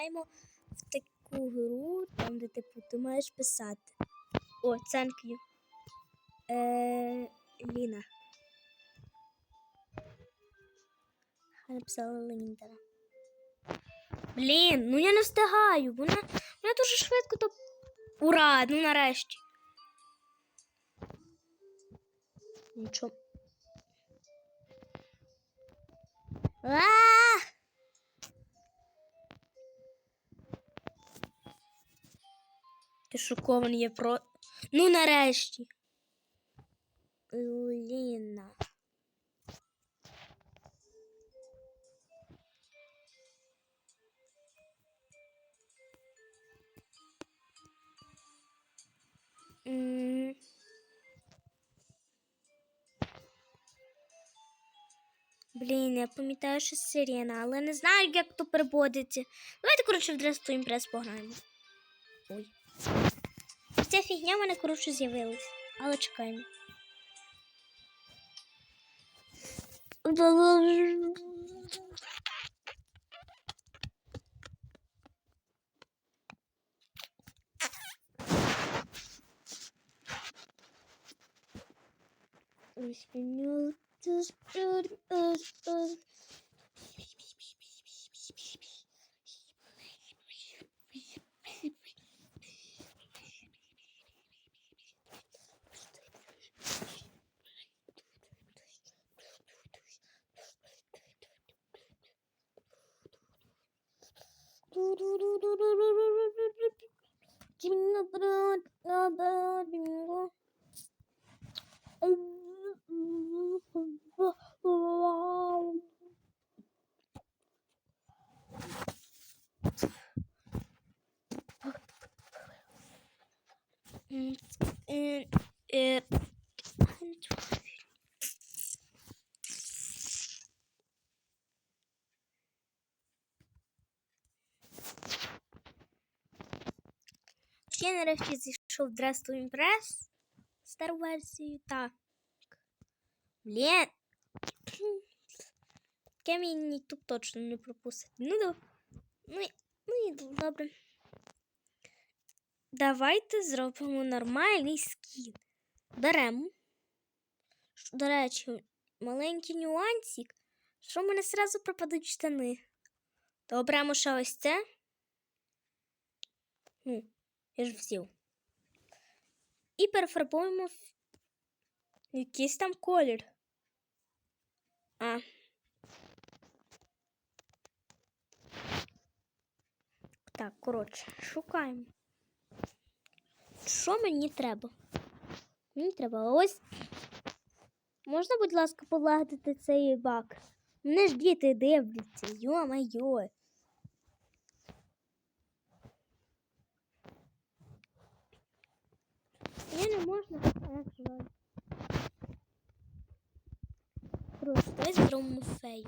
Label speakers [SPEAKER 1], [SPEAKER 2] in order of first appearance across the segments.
[SPEAKER 1] Граємо в таку гру, там, де типу, ти маєш писати. О, thank. Е, Ліна. Я написала Ліндера. Блін, ну я не встигаю. Вона, вона дуже швидко то. Ура! Ну нарешті. Нічого. А! Ти шокований є про. Ну нарешті. Ліна. Блін, я пам'ятаю, що сирена, але не знаю, як то переводиться. Давайте, коротше, в Dress to пограємо. Ой. Ця фігня мене, коротше, з'явилась. Але чекаємо. blah, blah, blah. Я нарешті зійшов Dress to Impress стару версію. Так. Блін. Мені тут точно не пропустить. Ну, да. ну, ну і добре. Давайте зробимо нормальний скін. Беремо. До речі, маленький нюансик, що в мене зразу пропадуть штани. То оберемо ще ось це. Ну, я ж взяв. І перефарбуємо якийсь там колір. А. Так, коротше, шукаємо. Що мені треба? Мені треба ось. Можна, будь ласка, полагодити цей бак? Мене ж діти дивляться, йо-майо. Я не можна, жаль. Коротше, давай зробимо фею.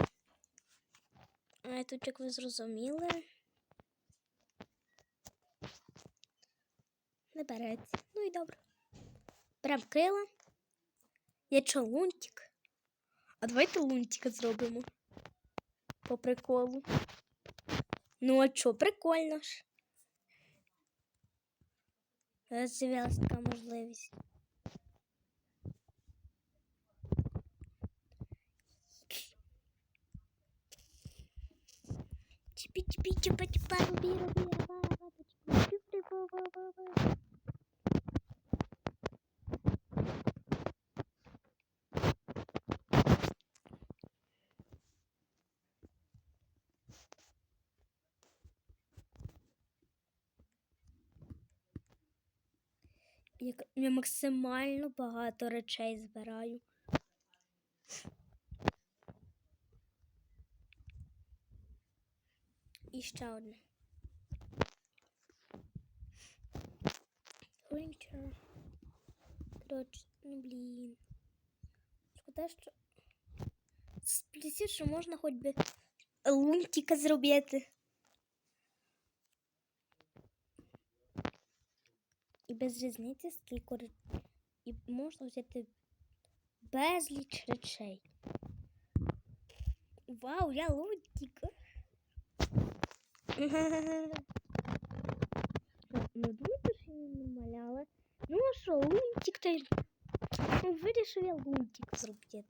[SPEAKER 1] А тут, як ви зрозуміли, не береться. Ну і добре. Беремо крила. Є що, лунтик? А давайте лунтика зробимо. По приколу. Ну, а що, прикольно ж. Зараз з'явилася така можливість. Чіпі чіпі чіпа чіпа рубі рубі раба раба чіпі Як я максимально багато речей збираю. І ще одне. Коротше, ну блін. Шкода, що. Сплісі, що можна хоч би лунтика зробити. І без різниці скільки і можна взяти безліч речей. Вау, я лунтик. Не думайте, що я не маляла. Ну а що, лунтик й. Ну, вирішив я лунтик зробити.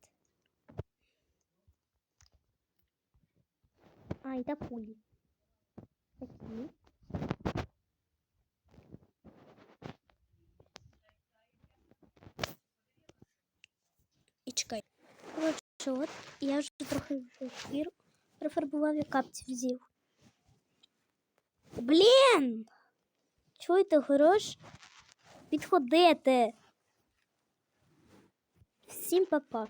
[SPEAKER 1] А, і та пулі. Такі. І чекай. Коротше, от я вже трохи вже шкіру профарбував і капці взів. Блін! Чуєте, хорош? Підходите. Всім па-па.